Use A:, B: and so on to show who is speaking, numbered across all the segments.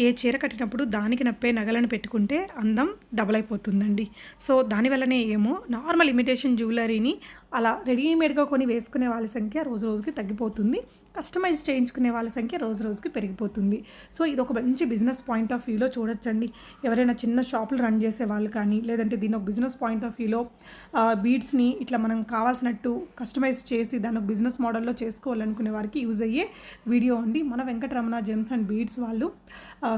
A: ఏ చీర కట్టినప్పుడు దానికి నప్పే నగలను పెట్టుకుంటే అందం డబల్ అయిపోతుందండి సో దానివల్లనే ఏమో నార్మల్ ఇమిటేషన్ జ్యువెలరీని అలా రెడీమేడ్గా కొని వేసుకునే వాళ్ళ సంఖ్య రోజు రోజుకి తగ్గిపోతుంది. కస్టమైజ్ చేయించుకునే వాళ్ళ సంఖ్య రోజు రోజుకి పెరిగిపోతుంది. సో ఇది ఒక మంచి బిజినెస్ పాయింట్ ఆఫ్ వ్యూలో చూడొచ్చండి. ఎవరైనా చిన్న షాపులు రన్ చేసే వాళ్ళు కానీ లేదంటే దీని ఒక బిజినెస్ పాయింట్ ఆఫ్ వ్యూలో బీడ్స్ని ఇట్లా మనం కావాల్సినట్టు కస్టమైజ్ చేసి దాని ఒక బిజినెస్ మోడల్లో చేసుకోవాలనుకునే వారికి యూజ్ అయ్యే వీడియో అండి. మన వెంకటరమణ జెమ్స్ అండ్ బీడ్స్ వాళ్ళు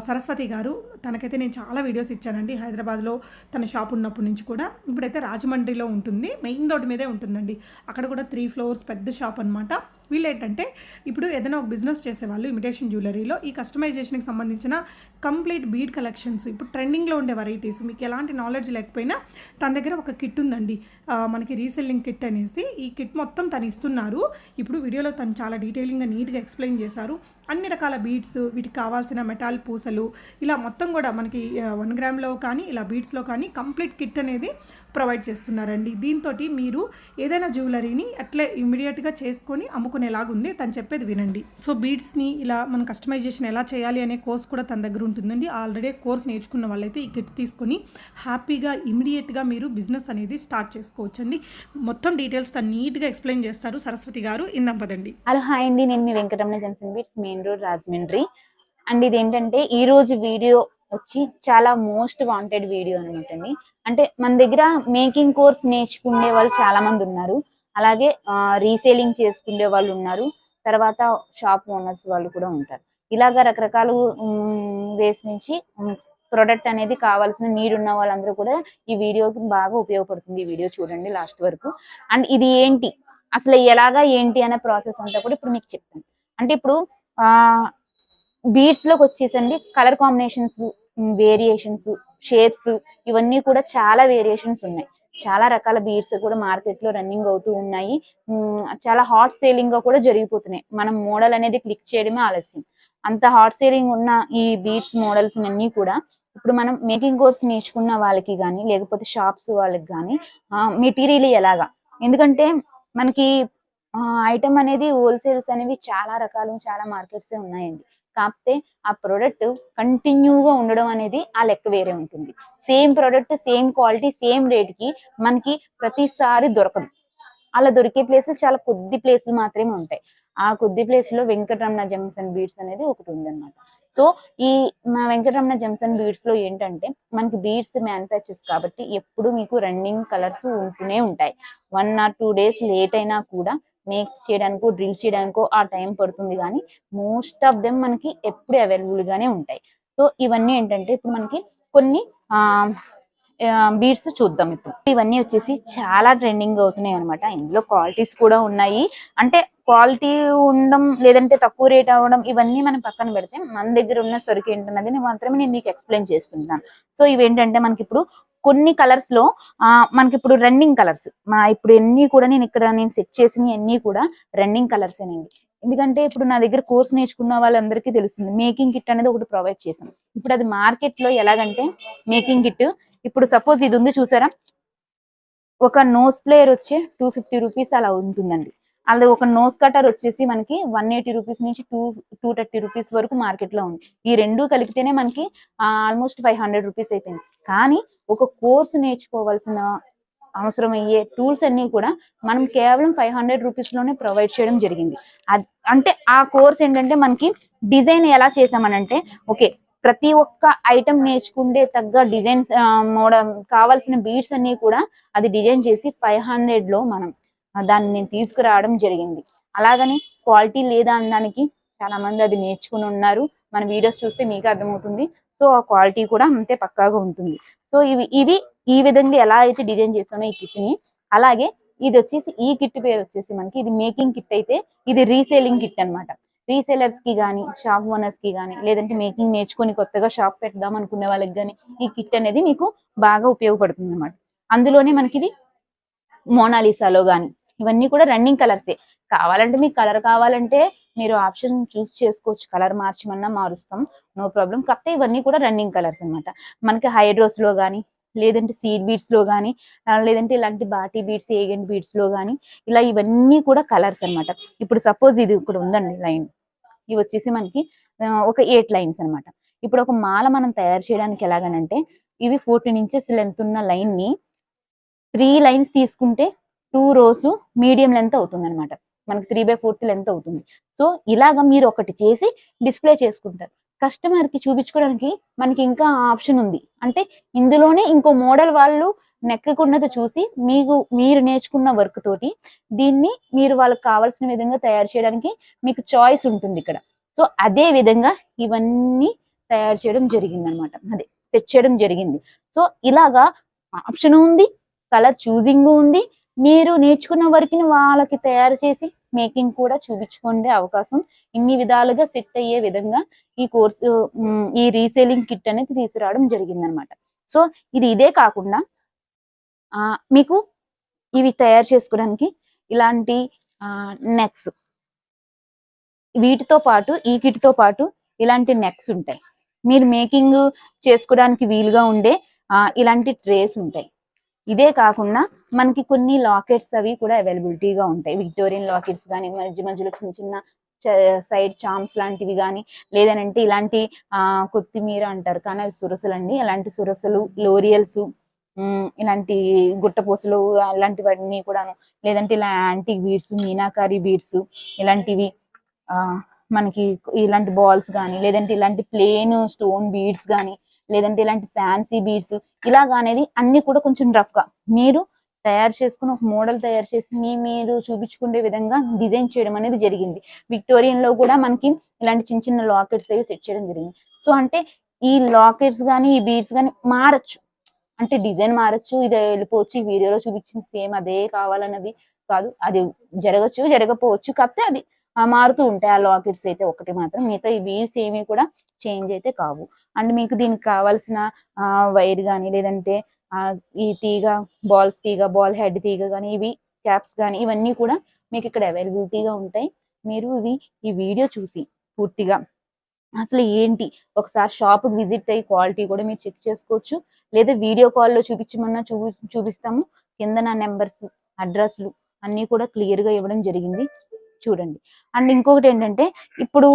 A: సరస్వతి గారు తనకైతే నేను చాలా వీడియోస్ ఇచ్చానండి. హైదరాబాద్లో తన షాప్ ఉన్నప్పటి నుంచి కూడా. ఇప్పుడైతే రాజమండ్రిలో ఉంటుంది. మెయిన్ రోడ్ మీదే ఉంటుందండి. అక్కడ కూడా త్రీ ఫ్లోర్స్ పెద్ద షాప్ అనమాట వీళ్ళు ఏంటంటే ఇప్పుడు ఏదైనా ఒక బిజినెస్ చేసేవాళ్ళు ఇమిటేషన్ జ్యువెలరీలో ఈ కస్టమైజేషన్కి సంబంధించిన కంప్లీట్ బీడ్ కలెక్షన్స్ ఇప్పుడు ట్రెండింగ్లో ఉండే వెరైటీస్ మీకు ఎలాంటి నాలెడ్జ్ లేకపోయినా తన దగ్గర ఒక కిట్ ఉందండి. మనకి రీసెల్లింగ్ కిట్ అనేసి ఈ కిట్ మొత్తం తను ఇస్తున్నారు. ఇప్పుడు వీడియోలో తను చాలా డీటెయిలింగ్గా నీట్గా ఎక్స్ప్లెయిన్ చేశారు. అన్ని రకాల బీడ్స్ వీటికి కావాల్సిన మెటాల్ పూసలు ఇలా మొత్తం కూడా మనకి వన్ గ్రామ్లో కానీ ఇలా బీడ్స్లో కానీ కంప్లీట్ కిట్ అనేది ప్రొవైడ్ చేస్తున్నారండి. దీంతో మీరు ఏదైనా జ్యువెలరీని అట్లే ఇమీడియట్గా చేసుకొని అమ్ముకునేలాగుంది తను చెప్పేది వినండి. సో బీడ్స్ని ఇలా మనం కస్టమైజేషన్ ఎలా చేయాలి అనే కోర్స్ కూడా తన దగ్గర ఉంటుందండి. ఆల్రెడీ కోర్స్ నేర్చుకున్న వాళ్ళైతే ఈ కిట్ తీసుకొని హ్యాపీగా ఇమీడియట్గా మీరు బిజినెస్ అనేది స్టార్ట్ చేసుకోవచ్చండి. మొత్తం డీటెయిల్స్ తను నీట్గా ఎక్స్ప్లెయిన్ చేస్తారు. సరస్వతి గారు ఇందాం పదండి.
B: హలో హాయ్ అండి. నేను మీ Venkataramana junction beats main road Rajahmundry. And ఇది ఏంటంటే ఈ రోజు వీడియో వచ్చి చాలా మోస్ట్ వాంటెడ్ వీడియో అనమాట అండి. అంటే మన దగ్గర మేకింగ్ కోర్స్ నేర్చుకునే వాళ్ళు చాలా మంది ఉన్నారు. అలాగే రీసేలింగ్ చేసుకునే వాళ్ళు ఉన్నారు. తర్వాత షాప్ ఓనర్స్ వాళ్ళు కూడా ఉంటారు. ఇలాగా రకరకాల వేస్ నుంచి ప్రొడక్ట్ అనేది కావాల్సిన నీడ్ ఉన్న వాళ్ళందరూ కూడా ఈ వీడియోకి బాగా ఉపయోగపడుతుంది. ఈ వీడియో చూడండి లాస్ట్ వరకు. అండ్ ఇది ఏంటి? అసలు ఎలాగా ఏంటి అనే ప్రాసెస్ అంతా కూడా ఇప్పుడు మీకు చెప్తాను. అంటే ఇప్పుడు బీడ్స్లోకి వచ్చేసండి. కలర్ కాంబినేషన్స్ వేరియేషన్స్ షేప్స్ ఇవన్నీ కూడా చాలా వేరియేషన్స్ ఉన్నాయి. చాలా రకాల బీడ్స్ కూడా మార్కెట్లో రన్నింగ్ అవుతూ ఉన్నాయి. చాలా హాట్ సేలింగ్గా కూడా జరిగిపోతున్నాయి. మనం మోడల్ అనేది క్లిక్ చేయడమే ఆలస్యం. అంత హాట్ సేలింగ్ ఉన్న ఈ బీడ్స్ మోడల్స్ అన్ని కూడా ఇప్పుడు మనం మేకింగ్ కోర్స్ నేర్చుకున్న వాళ్ళకి కానీ లేకపోతే షాప్స్ వాళ్ళకి కానీ మెటీరియల్ ఎలాగా? ఎందుకంటే మనకి ఐటమ్ అనేది హోల్సేల్స్ అనేవి చాలా రకాలు చాలా మార్కెట్స్ ఉన్నాయండి. కాకపోతే ఆ ప్రోడక్ట్ కంటిన్యూగా ఉండడం అనేది ఆ లెక్క వేరే ఉంటుంది. Same product same quality same రేట్కి మనకి ప్రతిసారి దొరకదు. అలా దొరికే ప్లేసెస్ చాలా కొద్ది ప్లేసులు మాత్రమే ఉంటాయి. ఆ కొద్ది ప్లేస్లో వెంకటరమణ వెంకటరమణ జంక్షన్ బీడ్స్ అనేది ఒకటి ఉందన్నమాట. సో ఈ మా వెంకటరమణ జంక్షన్ అండ్ బీడ్స్లో ఏంటంటే మనకి బీడ్స్ మ్యానుఫ్యాక్చర్స్ కాబట్టి ఎప్పుడు మీకు రన్నింగ్ కలర్స్ ఉంటూనే ఉంటాయి. One or two days late అయినా కూడా మేక్ చేయడానికో డ్రిల్ చేయడానికో ఆ టైం పడుతుంది కానీ మోస్ట్ ఆఫ్ దెమ్ మనకి ఎప్పుడు అవైలబుల్ గానే ఉంటాయి. సో ఇవన్నీ ఏంటంటే ఇప్పుడు మనకి కొన్ని బీడ్స్ చూద్దాం ఇప్పుడు. ఇవన్నీ వచ్చేసి చాలా ట్రెండింగ్ అవుతున్నాయి అనమాట ఇందులో క్వాలిటీస్ కూడా ఉన్నాయి. అంటే క్వాలిటీ ఉండడం లేదంటే తక్కువ రేట్ అవ్వడం ఇవన్నీ మనం పక్కన పెడితే మన దగ్గర ఉన్న సరుకు ఏంటన్నది మాత్రమే నేను మీకు ఎక్స్ప్లెయిన్ చేస్తుంటాను సో ఇవేంటంటే మనకి ఇప్పుడు కొన్ని కలర్స్లో ఆ, మనకి ఇప్పుడు రన్నింగ్ కలర్స్ మా ఇప్పుడు ఎన్ని కూడా నేను ఇక్కడ నేను సెట్ చేసిన అన్ని కూడా రన్నింగ్ కలర్స్ ఏనండి. ఎందుకంటే ఇప్పుడు నా దగ్గర కోర్స్ నేర్చుకున్న వాళ్ళందరికీ తెలుస్తుంది. మేకింగ్ కిట్ అనేది ఒకటి ప్రొవైడ్ చేసాం ఇప్పుడు అది మార్కెట్లో ఎలాగంటే మేకింగ్ కిట్ ఇప్పుడు సపోజ్ ఇది ఉంది చూసారా? ఒక నోస్ ప్లేయర్ వచ్చే టూ ఫిఫ్టీ రూపీస్ అలా ఉంటుందండి. అలా ఒక నోస్ కటర్ వచ్చేసి మనకి వన్ ఎయిటీ రూపీస్ నుంచి టూ టూ థర్టీ రూపీస్ వరకు మార్కెట్లో ఉంది. ఈ రెండు కలిపితేనే మనకి ఆల్మోస్ట్ ఫైవ్ హండ్రెడ్ రూపీస్ అయిపోయింది. కానీ ఒక కోర్స్ నేర్చుకోవాల్సిన అవసరం అయ్యే టూల్స్ అన్ని కూడా మనం కేవలం ఫైవ్ హండ్రెడ్ రూపీస్లోనే ప్రొవైడ్ చేయడం జరిగింది. అంటే ఆ కోర్స్ ఏంటంటే మనకి డిజైన్ ఎలా చేసామనంటే ఓకే ప్రతి ఒక్క ఐటమ్ నేర్చుకుంటే తగ్గ డిజైన్స్ మోడల్ కావాల్సిన బీడ్స్ అన్ని కూడా అది డిజైన్ చేసి ఫైవ్ హండ్రెడ్లో మనం దాన్ని నేను తీసుకురావడం జరిగింది. అలాగని క్వాలిటీ లేదా అనడానికి చాలా మంది అది నేర్చుకుని ఉన్నారు. మన వీడియోస్ చూస్తే మీకు అర్థమవుతుంది. సో ఆ క్వాలిటీ కూడా అంతే పక్కాగా ఉంటుంది. సో ఇవి ఇవి ఈ విధంగా ఎలా అయితే డిజైన్ చేస్తానో ఈ కిట్ని అలాగే ఇది వచ్చేసి ఈ కిట్ పేరు వచ్చేసి మనకి ఇది మేకింగ్ కిట్ అయితే ఇది రీసేలింగ్ కిట్ అన్నమాట. రీసేలర్స్కి కానీ షాప్ ఓనర్స్కి కానీ లేదంటే మేకింగ్ నేర్చుకొని కొత్తగా షాప్ పెడదాం అనుకునే వాళ్ళకి కానీ ఈ కిట్ అనేది మీకు బాగా ఉపయోగపడుతుంది అనమాట అందులోనే మనకి ఇది మోనాలిసాలో కానీ ఇవన్నీ కూడా రన్నింగ్ కలర్సే. కావాలంటే మీకు కలర్ కావాలంటే మీరు ఆప్షన్ చూస్ చేసుకోవచ్చు. కలర్ మార్చమన్నా మారుస్తాం. No problem. కాకపోతే ఇవన్నీ కూడా రన్నింగ్ కలర్స్ అన్నమాట. మనకి హైడ్రోస్లో కానీ లేదంటే సీడ్ బీడ్స్లో కానీ లేదంటే ఇలాంటి బాటీ బీడ్స్ ఏగెంట్ బీడ్స్లో కానీ ఇలా ఇవన్నీ కూడా కలర్స్ అన్నమాట. ఇప్పుడు సపోజ్ ఇది ఇక్కడ ఉందండి లైన్. ఇవి వచ్చేసి మనకి ఒక ఎయిట్ లైన్స్ అన్నమాట. ఇప్పుడు ఒక మాల మనం తయారు చేయడానికి ఎలాగనంటే ఇవి ఫోర్టీన్ ఇంచెస్ లెంత్ ఉన్న లైన్ని త్రీ లైన్స్ తీసుకుంటే టూ రోస్ మీడియం లెంత్ అవుతుంది అనమాట మనకి త్రీ బై ఫోర్త్ లెంత్ అవుతుంది. సో ఇలాగ మీరు ఒకటి చేసి డిస్ప్లే చేసుకుంటారు. కస్టమర్కి చూపించుకోవడానికి మనకి ఇంకా ఆప్షన్ ఉంది. అంటే ఇందులోనే ఇంకో మోడల్ వాళ్ళు నెక్కకున్నది చూసి మీకు మీరు నేర్చుకున్న వర్క్ తోటి దీన్ని మీరు వాళ్ళకి కావాల్సిన విధంగా తయారు చేయడానికి మీకు చాయిస్ ఉంటుంది ఇక్కడ. సో అదే విధంగా ఇవన్నీ తయారు చేయడం జరిగింది అనమాట అదే సెట్ చేయడం జరిగింది. సో ఇలాగా ఆప్షన్ ఉంది కలర్ చూజింగ్ ఉంది మీరు నేర్చుకున్న వరకు వాళ్ళకి తయారు చేసి మేకింగ్ కూడా చూపించుకునే అవకాశం ఇన్ని విధాలుగా సెట్ అయ్యే విధంగా ఈ కోర్సు ఈ రీసేలింగ్ కిట్ అనేది తీసుకురావడం జరిగిందనమాట. సో ఇది ఇదే కాకుండా మీకు ఇవి తయారు చేసుకోవడానికి ఇలాంటి నెక్స్ వీటితో పాటు ఈ కిట్తో పాటు ఇలాంటి నెక్స్ ఉంటాయి. మీరు మేకింగ్ చేసుకోవడానికి వీలుగా ఉండే ఇలాంటి ట్రేస్ ఉంటాయి. ఇదే కాకుండా మనకి కొన్ని లాకెట్స్ అవి కూడా అవైలబిలిటీగా ఉంటాయి. విక్టోరియన్ లాకెట్స్ కానీ మధ్య మధ్యలో చిన్న చిన్న సైడ్ చామ్స్ లాంటివి కానీ లేదనంటే ఇలాంటి ఆ కొత్తిమీర అంటారు కానీ అవి సురసలు అండి ఇలాంటి సురసలు లోరియల్స్ ఇలాంటి గుట్టపూసలు అలాంటివన్నీ కూడాను లేదంటే ఇలా యాంటిక్ బీడ్స్ మీనాకారి బీడ్స్ ఇలాంటివి ఆ మనకి ఇలాంటి బాల్స్ కానీ లేదంటే ఇలాంటి ప్లేన్ స్టోన్ బీడ్స్ కానీ లేదంటే ఇలాంటి ఫ్యాన్సీ బీడ్స్ ఇలాగా అనేది అన్ని కూడా కొంచెం రఫ్గా. మీరు తయారు చేసుకుని ఒక మోడల్ తయారు చేసి మీ మీరు చూపించుకునే విధంగా డిజైన్ చేయడం అనేది జరిగింది. విక్టోరియన్లో కూడా మనకి ఇలాంటి చిన్న చిన్న లాకెట్స్ అవి సెట్ చేయడం జరిగింది. సో అంటే ఈ లాకెట్స్ కానీ ఈ బీడ్స్ కానీ మారచ్చు. అంటే డిజైన్ మారచ్చు ఇది వెళ్ళిపోవచ్చు ఈ వీడియోలో చూపించిన సేమ్ అదే కావాలన్నది కాదు. అది జరగచ్చు జరగకపోవచ్చు కాకపోతే అది మారుతూ ఉంటాయి. ఆ లాకెట్స్ అయితే ఒకటి మాత్రం. మిగతా ఈ బీడ్స్ ఏమీ కూడా చేంజ్ అయితే కావు. అండ్ మీకు దీనికి కావాల్సిన వైర్ కానీ లేదంటే ఈ తీగ బాల్స్ తీగ బాల్ హెడ్ తీగ కానీ ఇవి క్యాప్స్ కానీ ఇవన్నీ కూడా మీకు ఇక్కడ అవైలబిలిటీగా ఉంటాయి. మీరు ఇవి ఈ వీడియో చూసి పూర్తిగా అసలు ఏంటి? ఒకసారి షాప్ విజిట్ అయ్యి క్వాలిటీ కూడా మీరు చెక్ చేసుకోవచ్చు. లేదా వీడియో కాల్లో చూపించమన్నా చూ చూపిస్తాము. కింద నా నెంబర్స్ అడ్రస్లు అన్నీ కూడా క్లియర్గా ఇవ్వడం జరిగింది. చూడండి. అండ్ ఇంకొకటి ఏంటంటే ఇప్పుడు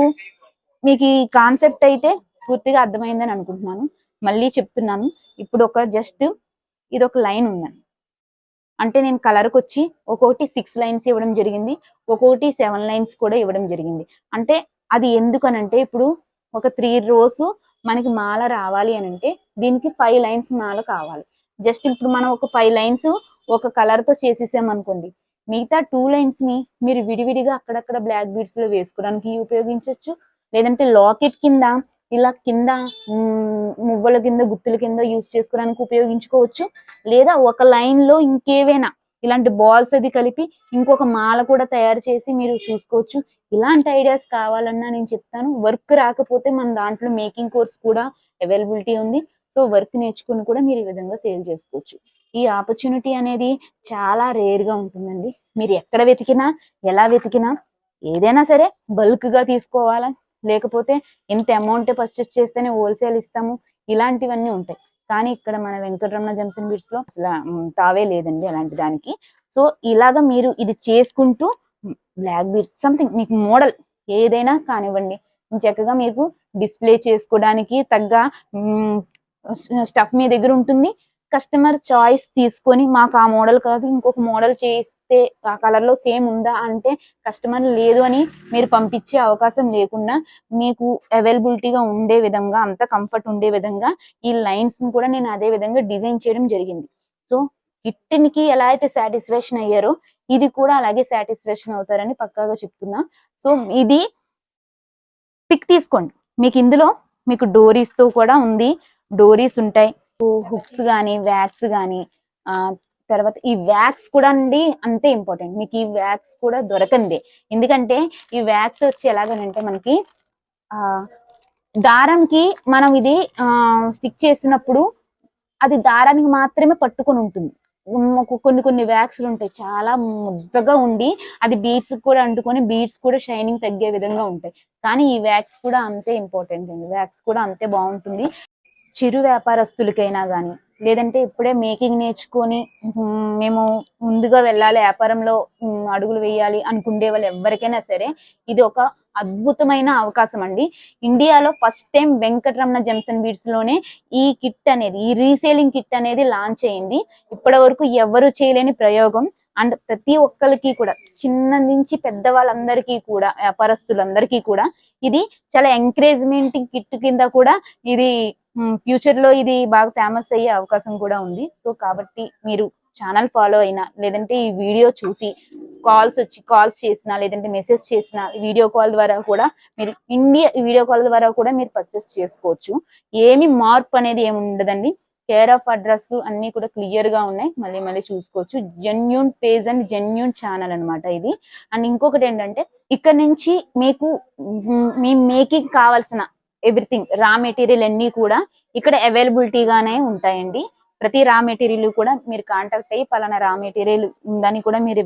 B: మీకు ఈ కాన్సెప్ట్ అయితే పూర్తిగా అర్థమైందని అనుకుంటున్నాను. మళ్ళీ చెప్తున్నాను. ఇప్పుడు ఒక జస్ట్ ఇది ఒక లైన్ ఉందని అంటే నేను కలర్కి వచ్చి ఒక్కొక్కటి సిక్స్ లైన్స్ ఇవ్వడం జరిగింది ఒక్కొక్కటి సెవెన్ లైన్స్ కూడా ఇవ్వడం జరిగింది. అంటే అది ఎందుకనంటే ఇప్పుడు ఒక త్రీ రోస్ మనకి మాల రావాలి అని అంటే దీనికి ఫైవ్ లైన్స్ మాల కావాలి. జస్ట్ ఇప్పుడు మనం ఒక ఫైవ్ లైన్స్ ఒక కలర్తో మిగతా టూ లైన్స్ని మీరు విడివిడిగా అక్కడక్కడ బ్లాక్ బీడ్స్లో వేసుకోవడానికి ఉపయోగించవచ్చు లేదంటే లాకెట్ కింద ఇలా కింద మువ్వల కింద గుత్తుల కింద యూస్ చేసుకోవడానికి ఉపయోగించుకోవచ్చు. లేదా ఒక లైన్లో ఇంకేవైనా ఇలాంటి బాల్స్ అది కలిపి ఇంకొక మాల కూడా తయారు చేసి మీరు చూసుకోవచ్చు. ఇలాంటి ఐడియాస్ కావాలన్నా నేను చెప్తాను. వర్క్ రాకపోతే మన దాంట్లో మేకింగ్ కోర్స్ కూడా అవైలబిలిటీ ఉంది. సో వర్క్ నేర్చుకుని కూడా మీరు ఈ విధంగా సేల్ చేసుకోవచ్చు. ఈ ఆపర్చునిటీ అనేది చాలా రేర్గా ఉంటుందండి. మీరు ఎక్కడ వెతికినా ఎలా వెతికినా ఏదైనా సరే బల్క్గా తీసుకోవాలా? లేకపోతే ఇంత అమౌంట్ పర్చేస్ చేస్తేనే హోల్సేల్ ఇస్తాము. ఇలాంటివన్నీ ఉంటాయి. కానీ ఇక్కడ మన వెంకటరమణ జంక్షన్ బీట్స్లో తావే లేదండి అలాంటి దానికి. సో ఇలాగ మీరు ఇది చేసుకుంటూ బ్లాక్ బీట్స్ సంథింగ్ మీకు మోడల్ ఏదైనా కానివ్వండి. చక్కగా మీకు డిస్ప్లే చేసుకోవడానికి తగ్గ స్టఫ్ మీ దగ్గర ఉంటుంది. కస్టమర్ చాయిస్ తీసుకొని మాకు ఆ మోడల్ కాదు ఇంకొక మోడల్ చేసి చేస్తే ఆ కలర్లో సేమ్ ఉందా అంటే కస్టమర్ లేదు అని మీరు పంపించే అవకాశం లేకుండా మీకు అవైలబిలిటీగా ఉండే విధంగా అంత కంఫర్ట్ ఉండే విధంగా ఈ లైన్స్ని కూడా నేను అదే విధంగా డిజైన్ చేయడం జరిగింది. సో కిట్టినికి ఎలా అయితే సాటిస్ఫాక్షన్ అయ్యారో ఇది కూడా అలాగే సాటిస్ఫాక్షన్ అవుతారని పక్కాగా చెప్తున్నా. సో ఇది పిక్ తీసుకోండి. మీకు ఇందులో మీకు డోరీస్తో కూడా ఉంది. డోరీస్ ఉంటాయి. హుక్స్ కానీ వ్యాక్స్ కానీ తర్వాత ఈ వ్యాక్స్ కూడా అండి అంతే ఇంపార్టెంట్. మీకు ఈ వ్యాక్స్ కూడా దొరకంది. ఎందుకంటే ఈ వ్యాక్స్ వచ్చి ఎలాగనంటే మనకి ఆ దారంకి మనం ఇది స్టిక్ చేసినప్పుడు అది దారానికి మాత్రమే పట్టుకొని ఉంటుంది. కొన్ని కొన్ని వ్యాక్స్లు ఉంటాయి. చాలా ముద్దగా ఉండి అది బీడ్స్ కూడా అంటుకొని బీడ్స్ కూడా షైనింగ్ తగ్గే విధంగా ఉంటాయి. కానీ ఈ వ్యాక్స్ కూడా అంతే ఇంపార్టెంట్ అండి. వ్యాక్స్ కూడా అంతే బాగుంటుంది. చిరు వ్యాపారస్తులకైనా కానీ లేదంటే ఇప్పుడే మేకింగ్ నేర్చుకొని మేము ముందుగా వెళ్ళాలి వ్యాపారంలో అడుగులు వేయాలి అనుకునే వాళ్ళు ఎవరికైనా సరే ఇది ఒక అద్భుతమైన అవకాశం అండి. ఇండియాలో ఫస్ట్ టైం వెంకటరమణ జంక్షన్ బీడ్స్లోనే ఈ కిట్ అనేది ఈ రీసేలింగ్ కిట్ అనేది లాంచ్ అయింది. ఇప్పటి వరకు ఎవరు చేయలేని ప్రయోగం. అండ్ ప్రతి ఒక్కరికి కూడా చిన్న నుంచి పెద్ద వాళ్ళందరికీ కూడా వ్యాపారస్తులందరికీ కూడా ఇది చాలా ఎంకరేజ్మెంట్ కిట్ కింద కూడా ఇది ఫ్యూచర్లో ఇది బాగా ఫేమస్ అయ్యే అవకాశం కూడా ఉంది. సో కాబట్టి మీరు ఛానల్ ఫాలో అయినా లేదంటే ఈ వీడియో చూసి కాల్స్ వచ్చి కాల్స్ చేసినా లేదంటే మెసేజ్ చేసినా వీడియో కాల్ ద్వారా కూడా మీరు ఇండియా వీడియో కాల్ ద్వారా కూడా మీరు పర్చేస్ చేసుకోవచ్చు. ఏమి మార్పు అనేది ఏమి ఉండదండి. కేర్ ఆఫ్ అడ్రస్ అన్ని కూడా క్లియర్గా ఉన్నాయి. మళ్ళీ మళ్ళీ చూసుకోవచ్చు. Genuine page and genuine channel అన్నమాట ఇది. అండ్ ఇంకొకటి ఏంటంటే ఇక్కడ నుంచి మీకు మీ మేకింగ్ కావాల్సిన ఎవ్రీథింగ్ రా మెటీరియల్ అన్ని కూడా ఇక్కడ అవైలబిలిటీ గానే ఉంటాయండి. ప్రతి రా మెటీరియల్ కూడా మీరు కాంటాక్ట్ అయ్యి పలానా రా మెటీరియల్ ఉందని కూడా మీరు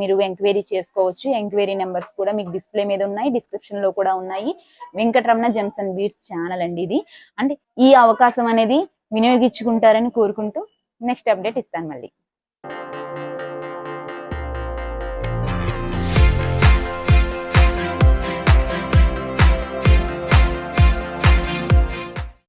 B: మీరు ఎంక్వైరీ చేసుకోవచ్చు. ఎంక్వైరీ నెంబర్స్ కూడా మీకు డిస్ప్లే మీద ఉన్నాయి డిస్క్రిప్షన్లో కూడా ఉన్నాయి. Venkataramana junction and beats channel అండి ఇది. అంటే ఈ అవకాశం అనేది వినియోగించుకుంటారని కోరుకుంటూ నెక్స్ట్ అప్డేట్ ఇస్తాను మళ్ళీ.